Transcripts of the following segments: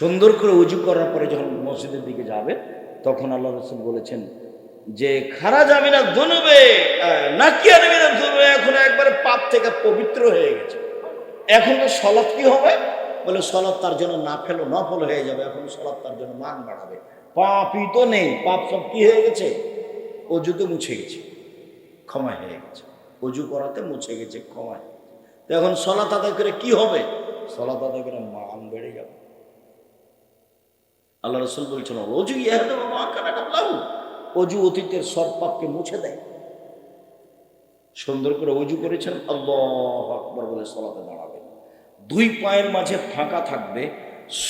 সুন্দর করে উজু করার পরে যখন মসজিদের দিকে যাবে, তখন আল্লাহ রসুল বলেছেন যে খারা যাবি না ধুনবে নাকিয়া নেবে না ধুনবে এখন একবারে পাপ থেকে পবিত্র হয়ে গেছে। এখন তো সলাৎ কি হবে? বলে, সলাৎ তার জন্য না ফেলো, নফল হয়ে যাবে, এখন সলাৎ তার জন্য মান বাড়াবে। পাপই তো নেই, পাপ সব কি হয়ে গেছে? অজুতে মুছে গেছে, ক্ষমা হয়ে গেছে। অজু করাতে মুছে গেছে, ক্ষমা। তো এখন সলাৎ আদায় করে কি হবে? সলাৎ আদায় করে মান বেড়ে যাবে। আল্লাহ রসুল বলছেন, অজু কাবলাহু। অজু অতীতের সব পাপকে মুছে দেয়। সুন্দর করে অজু করেছেন, আল্লাহ আকবর বলে সলাতে দাঁড়াবেন। দুই পায়ের মাঝে ফাঁকা থাকবে,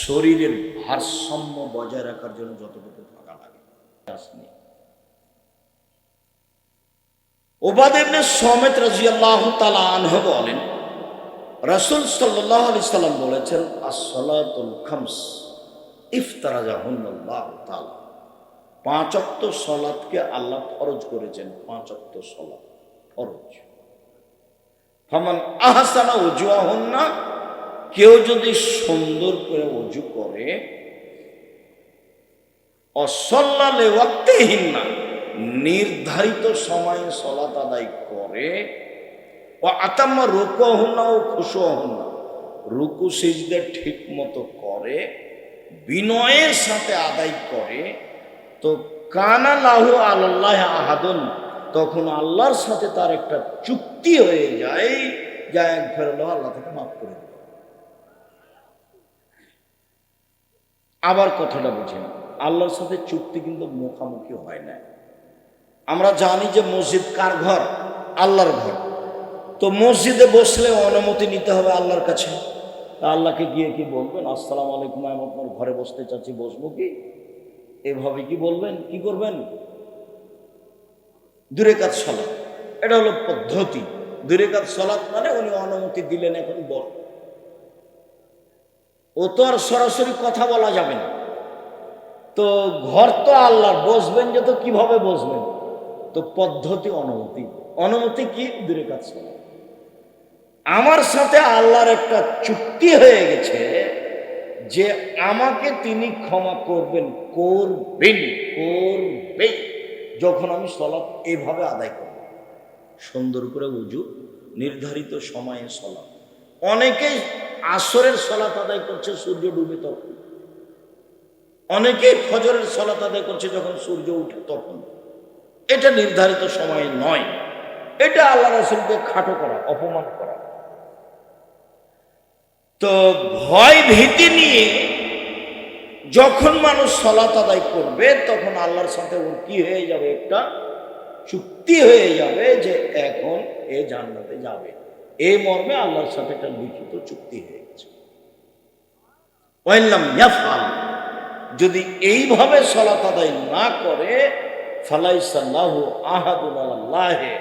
শরীরের ভারসাম্য বজায় রাখার জন্য যতটুকু ফাঁকা লাগে ওবাদেবনে সমেত তালা আনহ বলেন, রাসুল সাল্লাহ আলি সাল্লাম বলেছেন আসলাতুল খামস। ইফতারাজাহুল্লাহ তালা পাঁচ অক্ত সলাদকে আল্লাহ ফরজ করেছেন পাঁচ অক্ত সলাদ ফরজ। ফমান আহসানা অজুয়াহন না কেউ যদি সুন্দর করে অজু করে অসল্লালে ওয়াক্তেহীন না নির্ধারিত সময়ে সলাত আদায় করে ও আতাম্মা রুকু হন না ও খুশু হন না রুকু সিজদে ঠিক মতো করে বিনয়ের সাথে আদায় করে, তো কানা লাহু আল্লাহ আহাদন, তখন আল্লাহর সাথে তার একটা চুক্তি হয়ে যায়, যা এক ফেরল আল্লাহ থেকে মাফ করে দেবে আবার কথাটা বুঝেন, আল্লাহর সাথে চুক্তি কিন্তু মুখামুখি হয় না। আমরা জানি যে মসজিদ কার ঘর? আল্লাহর ঘর। তো মসজিদে বসলে অনুমতি নিতে হবে আল্লাহর কাছে। আল্লাহকে গিয়ে কি বলবেন? আসসালামু আলাইকুম, আমি আপনার ঘরে বসতে চাচ্ছি, বসবো কি? এভাবে কি বলবেন? কি করবেন? দূরে কাজ সলাৎ এটা হলো পদ্ধতি। দূরে কাজ সলাৎ মানে উনি অনুমতি দিলেন, এখন বল। ও তো আর সরাসরি কথা বলা যাবে না। তো ঘর তো আল্লাহর, বসবেন যে তো কীভাবে বসবেন? তো পদ্ধতি, অনুমতি। অনুমতি কি? দূরে কাজ সলাৎ আমার সাথে আল্লাহর একটা চুক্তি হয়ে গেছে যে আমাকে তিনি ক্ষমা করবেন করবেন করবেন যখন আমি সলাপ এভাবে আদায় করব। সুন্দর করে উজু, নির্ধারিত সময়ে সলাপ অনেকেই আসরের সলাত আদায় করছে, সূর্য ডুবে তখন। অনেকেই ফজরের সলাত আদায় করছে যখন সূর্য উঠে তখন। এটা নির্ধারিত সময়ে নয়। এটা আল্লাহ রসুলকে খাটো করা, অপমান করা। তো ভয় ভীতি নিয়ে যখন মানুষ সলাত আদায় করবে, তখন আল্লাহর সাথে ওর কি হয়ে যাবে? একটা চুক্তি হয়ে যাবে যে এখন এ জান্নাতে যাবে। এই মর্মে আল্লাহর সাথে একটা লিখিত চুক্তি হয়ে গেছে। ওয়াইল্লাম ইয়াফআল, যদি এইভাবে সলাত আদায় না করে, ফালাইসাল্লাহু আহাদুল আল্লাহে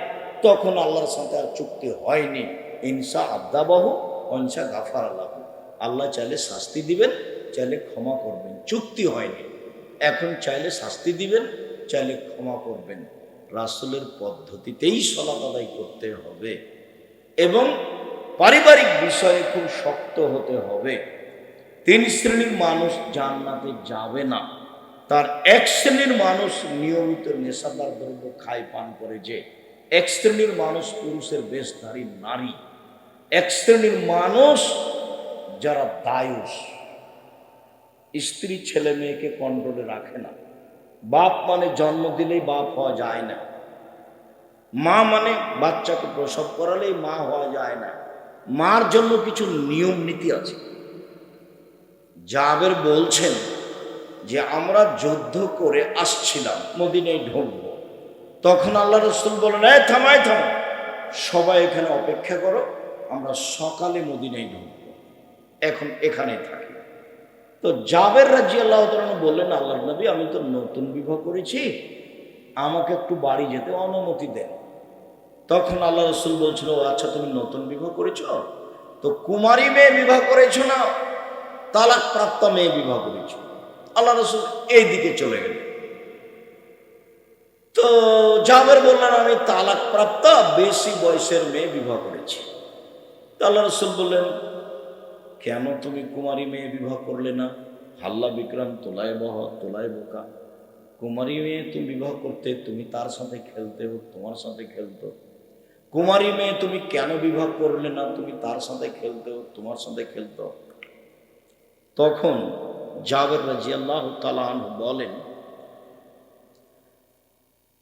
তখন আল্লাহর সাথে আর চুক্তি হয়নি। ইনসা আদাবাহু অনসা গাফার আল্লাহ আল্লাহ চাইলে শাস্তি দিবেন, চাইলে ক্ষমা করবেন। চুক্তি হয়নি। এখন চাইলে শাস্তি দিবেন, চাইলে ক্ষমা করবেন। রাসুলের পদ্ধতিতেই সলাত আদায় করতে হবে। এবং পারিবারিক বিষয়ে খুব শক্ত হতে হবে। তিন শ্রেণির মানুষ জান্নাতে যাবে না। তার এক শ্রেণির মানুষ নিয়মিত নেশাদার দ্রব্য খায়, পান করে যে, এক শ্রেণির মানুষ পুরুষের বেশধারী নারী। এক শ্রেণির মানুষ যারা দায়ুষ স্ত্রী ছেলে মেয়েকে কন্ট্রোলে রাখে না। বাপ মানে জন্ম দিলেই বাপ হওয়া যায় না। মা মানে বাচ্চাকে প্রসব করালেই মা হওয়া যায় না। মার জন্য কিছু নিয়ম নীতি আছে। জাবের বলছেন যে, আমরা যুদ্ধ করে আসছিলাম, মদিনায় ঢুকব। তখন আল্লাহ রসুল বলেন থামাই থামা। সবাই এখানে অপেক্ষা করো। আমরা সকালে মদিনায় ঢুকব। এখন এখানে থাকি। তো জাবের রাজি আল্লাহ বললেন আল্লাহ নবী, আমি তো নতুন বিবাহ করেছি। আমাকে একটু বাড়ি যেতে অনুমতি দেন। তখন আল্লাহ রসুল বলছিল আচ্ছা তুমি নতুন বিবাহ করেছ? তো কুমারী মেয়ে বিবাহ করেছ না? তালাক প্রাপ্ত মেয়ে বিবাহ করেছ? আল্লাহ রসুল এই দিকে চলে গেলেন। তো জাবের বললেন, আমি তালাক প্রাপ্ত বেশি বয়সের মেয়ে বিবাহ করেছি। আল্লাহ রসুল বললেন, কেন তুমি কুমারী মেয়ে বিবাহ করলে না? হাল্লা বিক্রম তোলায় বহ তোলায় বোকা কুমারী মেয়ে তুমি বিবাহ করতে, তুমি তার সাথে খেলতে হোক তোমার সাথে খেলতো। কুমারী মেয়ে তুমি কেন বিবাহ করলে না? তুমি তার সাথে খেলতে হোক তোমার সাথে খেলতো। তখন জাবের রাজি আল্লাহ বলেন,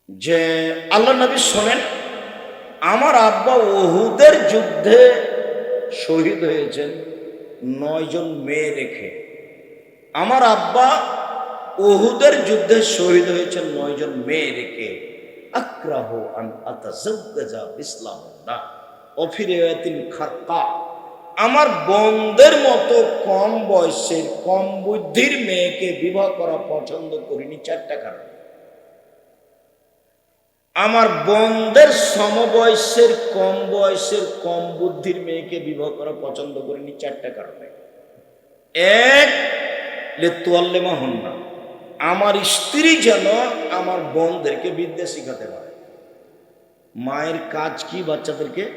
যে আল্লাহ নবী শোনেন, আমার আব্বা ওহুদের যুদ্ধে শহীদ হয়েছেন নয়জন মেয়ে রেখে। আমার আব্বা ওহুদের যুদ্ধে শহীদ হয়েছেন নয়জন মেয়ে রেখে। আক্রাহ আন ইসলাম আমার বন্ধের মতো কম বয়সের, কম বুদ্ধির মেয়েকে বিবাহ করা পছন্দ করিনি চারটা কারণ। আমার বন্ধের সমবয়সের কম বয়সের কম বুদ্ধির মেয়েকে বিবাহ করা পছন্দ করিনি চারটা কারণে। এক লেতুয়াল্লেমা হন না। আমার স্ত্রী যেন আমার বোনদেরকে বিদ্যা শিখাতে পারে। মায়ের কাজ কি বাচ্চাদেরকে?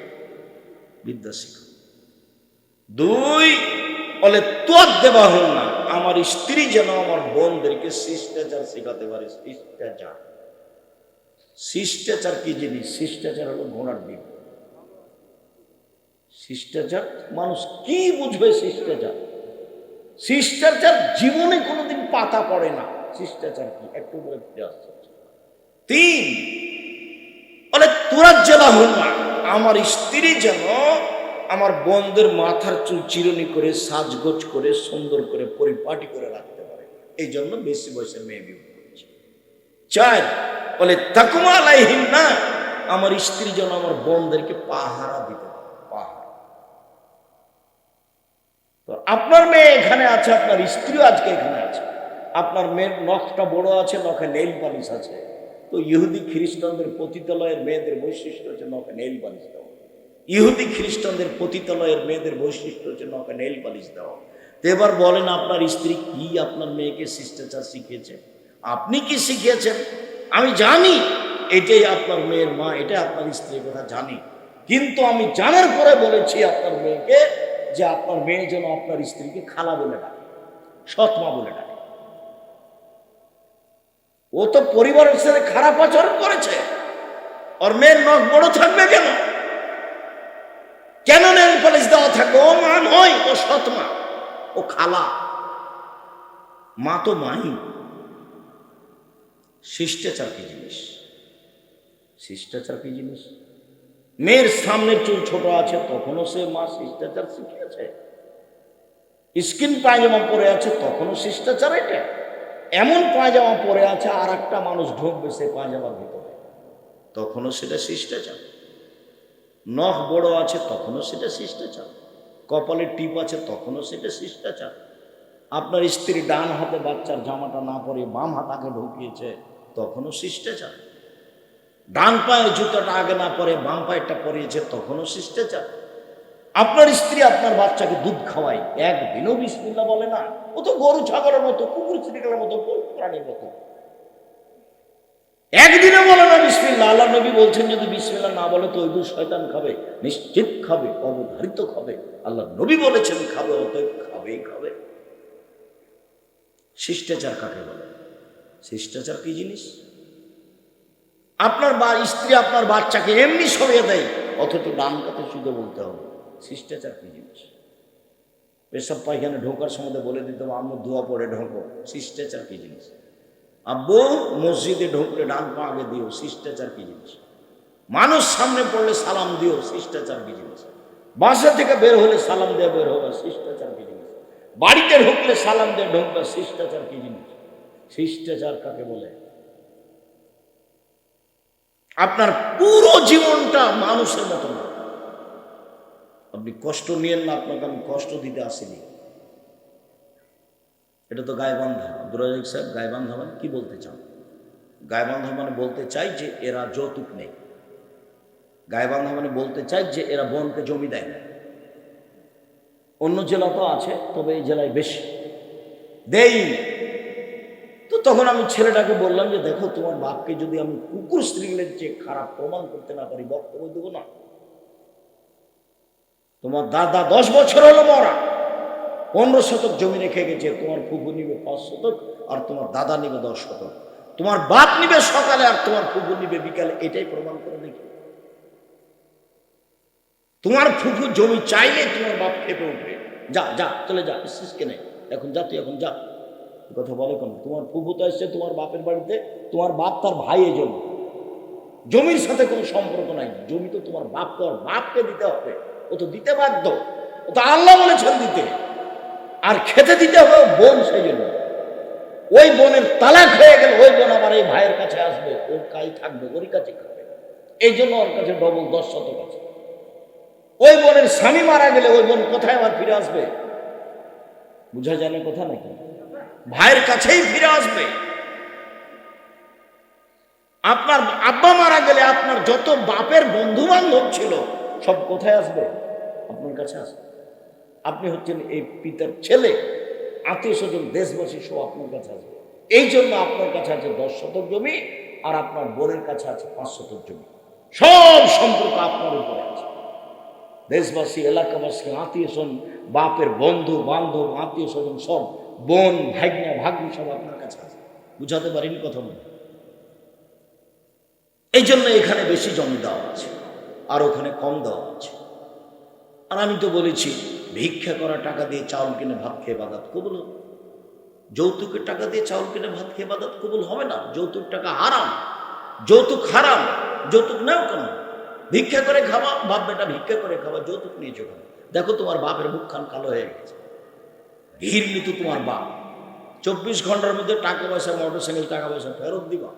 বিদ্যা শিখা দুই বলে তোর দেওয়া হল না। আমার স্ত্রী যেন আমার বোনদেরকে শিষ্টাচার শেখাতে পারে, শিষ্টাচার। শিষ্টাচার কি জিনিস? শিষ্টাচার হলো ঘোড়ার ডিম। শিষ্টাচার, মানুষ কি বুঝবে শিষ্টাচার? শিষ্টাচার জীবনে কোনোদিন পাতা পড়ে না। শিষ্টাচার কি? একটু তিন, বলে, তোরা জেলা হল না। আমার স্ত্রী যেন আমার বন্ধের মাথার চুল চিরুনি করে, সাজগোজ করে, সুন্দর করে, পরিপাটি করে রাখতে পারে। এই জন্য বেশি বয়সের মেয়ে করছে চার, বলে, তাকুমা আলাইহিন না। আমার স্ত্রী যেন আমার বোনদেরকে পাহারা দিতে পাহারা। তো আপনার মেয়ে এখানে আছে, আপনার স্ত্রীও আজকে এখানে আছে। আপনার মেয়ের নখটা বড় আছে, নখে নেইল পালিশ আছে। তো ইহুদি খ্রিস্টানদের পতিতালয়ের মেয়েদের বৈশিষ্ট্য হচ্ছে নখে নেইল পালিশ দেওয়া। ইহুদি খ্রিস্টানদের পতিতালয়ের মেয়েদের বৈশিষ্ট্য হচ্ছে নখে নেইল পালিশ দেওয়া। তো এবার বলেন, আপনার স্ত্রী কি আপনার মেয়েকে শিষ্টাচার শিখিয়েছে? আপনি কি শিখিয়েছেন? আমি জানি এটাই আপনার মেয়ের মা, এটাই আপনার স্ত্রীর কথা জানি। কিন্তু আমি জানার পরে বলেছি আপনার মেয়েকে যে আপনার মেয়ে যেন আপনার স্ত্রীকে খালা বলে ডাকে সৎমা বলে ডাকে। ও তো পরিবারের সাথে খারাপ আচরণ করেছে। ওর মেয়ের নখ বড় থাকবে কেন? কেন নেল পলিশ দেওয়া থাকবে ও মা নয়, ও সৎমা ও খালা। মা তো মাই। শিষ্টাচার কি জিনিস। শিষ্টাচার কি জিনিস? মেয়ের সামনে চুল ছোট আছে, তখনও সে মা শিষ্টাচার শিখিয়েছে। স্কিন পায়জামা পরে আছে, তখনও শিষ্টাচার এটা। এমন পায়জামা পরে আছে আর একটা মানুষ ঢুকবে সে পায়জামার ভিতরে। তখনও সেটা শিষ্টাচার। নখ বড় আছে, তখনও সেটা শিষ্টাচার। কপালে টিপ আছে, তখনও সেটা শিষ্টাচার। আপনার স্ত্রী ডান হাতে বাচ্চার জামাটা না পরে বাম হাতাকে ঢুকিয়েছে, তখনও শিষ্টাচার। ডান পায়ে জুতাটা আগে না পরে বাম পায়েরটা পরিয়েছে, তখনও শিষ্টাচার। আপনার স্ত্রী আপনার বাচ্চাকে দুধ খাওয়ায়, একদিনও বিসমিল্লা বলে না। ও তো গরু, ছাগলের মতো, কুকুর চিরিকালের মতো প্রাণীর মতো। একদিনে বলে না বিসমিল্লা আল্লাহ নবী বলছেন, যদি বিসমিল্লা না বলে, তো ওই দুধ শয়তান খাবে, নিশ্চিত খাবে, অবধারিত খাবে। আল্লাহ নবী বলেছেন, খাবে, অতএব খাবেই খাবে। শিষ্টাচার কাকে বলে? শিষ্টাচার কি জিনিস? আপনার বা স্ত্রী আপনার বাচ্চাকে এমনি সরিয়ে দেয়, অথচ ডান কাতে শুধু বলতে হবে। শিষ্টাচার কি জিনিস? পেশাব পায়খানে ঢোকার সময় বলে দিতে হবে, আম্মু দোয়া পড়ে ঢোকো। শিষ্টাচার কি জিনিস? আব্বু, মসজিদে ঢুকলে ডান পা আগে দিও, শিষ্টাচার কি জিনিস? মানুষ সামনে পড়লে সালাম দিও, শিষ্টাচার কি জিনিস? বাসা থেকে বের হলে সালাম দিয়ে বের হবে, শিষ্টাচার কি বাড়িতে ঢুকলে সালাম দিয়ে ঢুকবে, শিষ্টাচার কি জিনিস? শিষ্টাচার কাকে বলে? আপনার পুরো জীবনটা মানুষের মতো না। আপনি কষ্ট নিয়েন না আপনাকে, আমি কষ্ট দিতে আসিনি। এটা তো গায়বান্ধা। আব্দুল রাজাক সাহেব, গায়বান্ধা মানে কি বলতে চান? গায়বান্ধা মানে বলতে চাই যে এরা যৌতুক নেই। গায়বান্ধা মানে বলতে চাই যে এরা বনকে জমি দেয় না। অন্য জেলা তো আছে, তবে এই জেলায় বেশি। দেই। তো তখন আমি ছেলেটাকে বললাম যে, দেখো, তোমার বাপকে যদি আমি কুকুর স্ত্রীগুলোর চেয়ে খারাপ প্রমাণ করতে না পারি বক্তব্য দেবো না। তোমার দাদা দশ বছর হলো মরা। পনেরো শতক জমি রেখে গেছে, তোমার ফুফু নিবে পাঁচ শতক আর তোমার দাদা নিবে দশ শতক। তোমার বাপ নিবে সকালে আর তোমার ফুফু নিবে বিকালে, এটাই প্রমাণ করে দেখি। তোমার ফুফু জমি চাইলে তোমার বাপ খেপে উঠবে। যা যা, চলে যা কে নেই এখন যা, তুই এখন যা। কথা বলে কেন? তোমার ফুফু তো এসছে তোমার বাপের বাড়িতে। তোমার বাপ তার ভাই এই জন্য জমির সাথে কোনো সম্পর্ক নাই। জমি তো তোমার বাপ তোমার বাপকে দিতে হবে। ও তো দিতে বাধ্য। ও তো আল্লাহ বলেছেন দিতে। আর খেতে দিতে হবে বোন সেই জন্য। ওই বোনের তালাক হয়ে গেলে, ওই বোন আবার এই ভাইয়ের কাছে আসবে। ওর কাই থাকবে, ওরই কাছে খাবে। এই জন্য ওর কাছে ডবল দশ শতক আছে। ওই বোনের স্বামী মারা গেলে ওই বোন কোথায় আবার ফিরে আসবে? বুঝা যায় না কথা নাকি? ভাইয়ের কাছেই ফিরে আসবে। আপনার আব্বা মারা গেলে আপনার যত বাপের বন্ধু বান্ধব ছিল, সব কোথায় আসবে? আপনার কাছে আসবে। আপনি হচ্ছেন এই পিতার ছেলে আত্মীয় স্বজন দেশবাসী সব আপনার কাছে আসবে। এই জন্য আপনার কাছে আছে দশ শতক জমি আর আপনার বোনের কাছে আছে পাঁচ শতক জমি। সব সম্পর্ক আপনার উপরে। দেশবাসী, এলাকাবাসী, আত্মীয় স্বজন, বাপের বন্ধু, বান্ধব, আত্মীয় স্বজন, সব বোন ভাগ্না ভাগ্নি সব আপনার কাছে আছে। বুঝাতে পারিনি কথা বলে। এই জন্য এখানে বেশি জমি দেওয়া আছে, আর ওখানে কম দেওয়া আছে। আর আমি তো বলেছি, ভিক্ষা করা টাকা দিয়ে চাউল কিনে ভাত খেয়ে বাদাত কবুল যৌতুকের টাকা দিয়ে চাউল কিনে ভাত খেয়ে বাদাত কবুল হবে না। যৌতুক টাকা হারাম, যৌতুক হারাম, যৌতুক নাও কেন? ভিক্ষা করে খাওয়া, বাপ বেটা ভিক্ষা করে খাওয়া, যৌতুক নিয়েছো কেন দেখো তোমার বাপের মুখখান কালো হয়ে গেছে। ভিড় নিত তোমার বাপ। চব্বিশ ঘণ্টার মধ্যে টাকা পয়সা মোটর সাইকেল টাকা পয়সা ফেরত দিবা।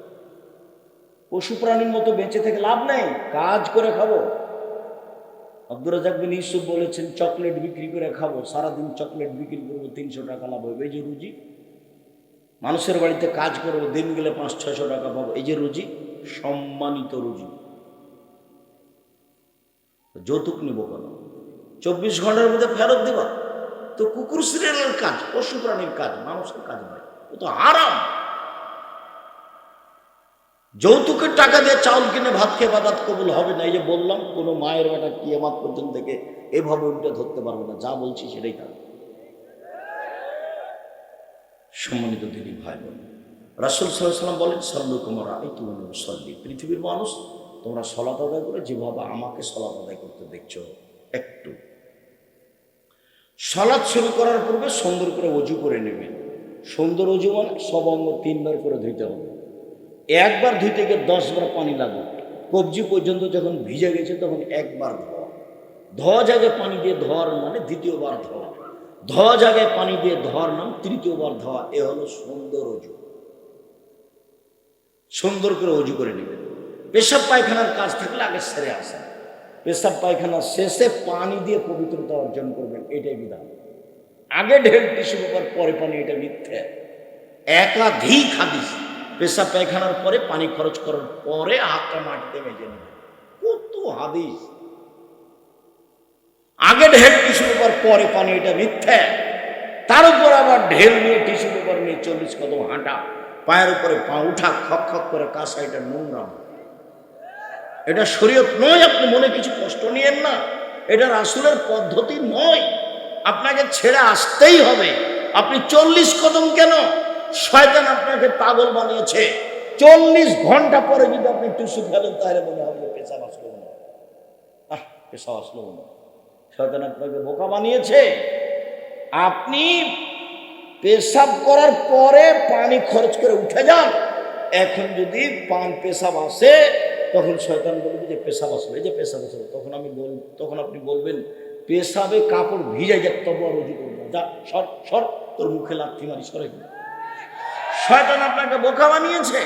পশু প্রাণীর মতো বেঁচে থেকে লাভ নেই, কাজ করে খাব। আব্দুর রাজাক ইউসুফ বলেছেন, চকলেট বিক্রি করে খাব, সারাদিন চকলেট বিক্রি করব, তিনশো টাকা লাভ হবে। এই যে রুজি, মানুষের বাড়িতে কাজ করব, দিন গেলে পাঁচ ছশো টাকা পাবো। এই যে রুজি, সম্মানিত রুজি। যৌতুক নিব কেন? চব্বিশ ঘণ্টার মধ্যে ফেরত দেবা? তো কুকুর সিরিয়ালের কাজ, পশু প্রাণীর কাজ, মানুষের কাজ নয় ও তো আরাম যৌতুকের টাকা দিয়ে চাউল কিনে ভাত খেয়ে বাদাত কবুল হবে না, এই যে বললাম, কোনো মায়ের বেটা কিয়ামাত পর্যন্ত থেকে এভাবে উল্টে ধরতে পারবে না, যা বলছি সেটাই থাকবে সম্মানিত দিনী ভাই বোন, রাসুল সাল্লাম বলেন সর্বকুমার এই তুমি মুসল্লি, পৃথিবীর মানুষ তোমরা সলাত আদায় করে, যেভাবে আমাকে সলাত আদায় করতে দেখছ, একটু। সলাৎ শুরু করার পূর্বে সুন্দর করে অজু করে নেবেন সুন্দর অজু মানে সব অঙ্গ তিনবার করে ধুইতে হবে। একবার ধুইতে গিয়ে দশবার পানি লাগবে। কবজি পর্যন্ত যখন ভিজে গেছে, তখন একবার ধোয়া। ধোয়া জায়গায় পানি দিয়ে ধোয়ার মানে দ্বিতীয়বার ধোয়া। ধোয়া জায়গায় পানি দিয়ে ধোয়ার নাম তৃতীয়বার ধোয়া। এ হলো সুন্দর অজু। সুন্দর করে অজু করে নেবেন পেশাব পায়খানার কাজ থাকলে আগে সেরে আসেন। পেশাব পায়খানা শেষে পানি দিয়ে পবিত্রতা অর্জন করবেন, এটাই বিধান। আগে ঢের টিস্যু পেপার, পরে পানি, এটা মিথ্যে। একাধিক হাদিস পেশাব পায়খানার পরে পানি খরচ করার পরে হাতটা মাটিতে মেজে নেবেন। কত হাদিস। আগে ঢের টিস্যু পেপার, পরে পানি, এটা মিথ্যে। তার উপর আবার ঢেল নিয়ে টিস্যু পেপার নিয়ে চল্লিশ কদম হাঁটা। পায়ের উপরে পা উঠা, খক খক করে কাঁসা, এটা নোংরা। এটা শরীয়ত নয়, আপনি মনে কিছু কষ্ট নিয়েন না। এটা রাসুলের পদ্ধতি নয়। আপনাকে ছেড়ে আসতেই হবে। আপনি চল্লিশ কদম কেন? শয়তান আপনাকে পাগল বানিয়েছে। চল্লিশ ঘণ্টা পরে যদি আপনি টিস্যু ফেলেন, তাহলে মনে হবে পেশাব আসলো না। আহ, পেশাব আসলো না। শয়তান আপনাকে বোকা বানিয়েছে। আপনি পেশাব করার পরে পানি খরচ করে উঠে যান। এখন যদি পান পেশাব আসে তখন শয়তান বলবে যে পেশাব আসবে এই যে পেশাব আসবে তখন আমি বল, তখন আপনি বলবেন, পেশাবে কাপড় ভিজে যাক তবু আর রুজু করব যা, সর সর, তোর মুখে লাথি মারি, সরে শয়তান আপনাকে বোকা বানিয়েছে।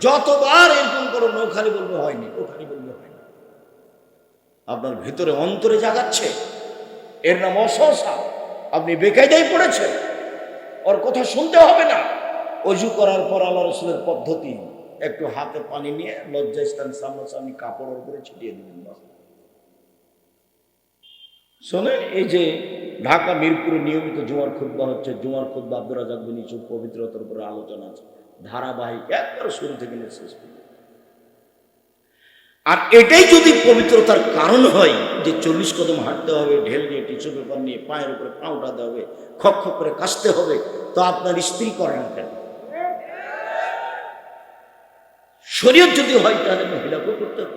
যতবার এরকম করো নৌখালি বলবে, হয়নি ওখানে বলবে, হয়নি। আপনার ভিতরে অন্তরে জাগাচ্ছে। এর নাম অসহসা। আপনি বেকায়দাই পড়েছেন। ওর কথা শুনতে হবে না। অজু করার পর আল্লাহ রসুলের পদ্ধতি। একটু হাতে পানি নিয়ে লজ্জা স্থান সামনাসামনি কাপড়ের উপরে ছিটিয়ে দিবেন শোনেন, এই যে ঢাকা, মিরপুরে নিয়মিত জুমার খুদ্া হচ্ছে, জুমার খুদ্া আব্দুর রাজাক বিন পবিত্রতার উপরে আলোচনা আছে। ধারাবাহিক, একবার শুরু থেকে নিয়ে শেষ আর এটাই যদি পবিত্রতার কারণ হয়, যে চল্লিশ কদম হাঁটতে হবে, ঢেল দিয়ে টিচু পেপার নিয়ে, পায়ের উপরে পা উঠাতে হবে, খপ খপ করে কাশতে হবে, তো আপনার স্ত্রী করেন কেন? শরীয়ত যদি হয়, তাহলে মহিলাকেও করতে হবে।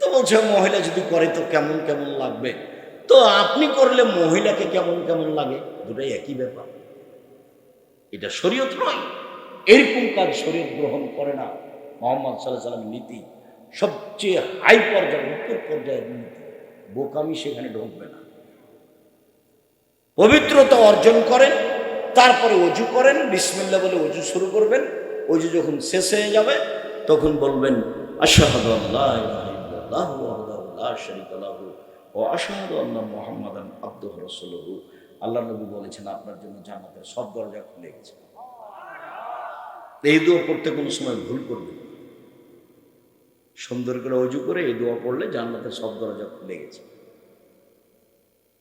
তো বলছে, মহিলা যদি করে তো কেমন কেমন লাগবে? তো আপনি করলে মহিলাকে কেমন কেমন লাগে? দুটাই একই ব্যাপার। এটা শরীয়ত নয়। এরকম কাজ শরীয়ত গ্রহণ করে না মোহাম্মদ সাল্লাহ সাল্লামের নীতি। সবচেয়ে হাই পর্যায়ের, উপর পর্যায়ের নীতি। বোকামি সেখানে ঢুকবে না। পবিত্রতা অর্জন করেন, তারপরে অজু করেন বিসমিল্লা বলে অজু শুরু করবেন। অজু যখন শেষ হয়ে যাবে তখন বলবেন, আশাহাদু আল্লাহ ওয়া আশহাদু আন্না মুহাম্মাদান আবদুহু রাসূলুহু। আল্লাহ নবী বলেছেন, আপনার জন্য জান্নাতের সব দরজা খুলে গেছে। এই দোয়া পড়তে কোনো সময় ভুল করবেন সুন্দর করে অজু করে এই দোয়া পড়লে জান্নাতের সব দরজা খুলে গেছে।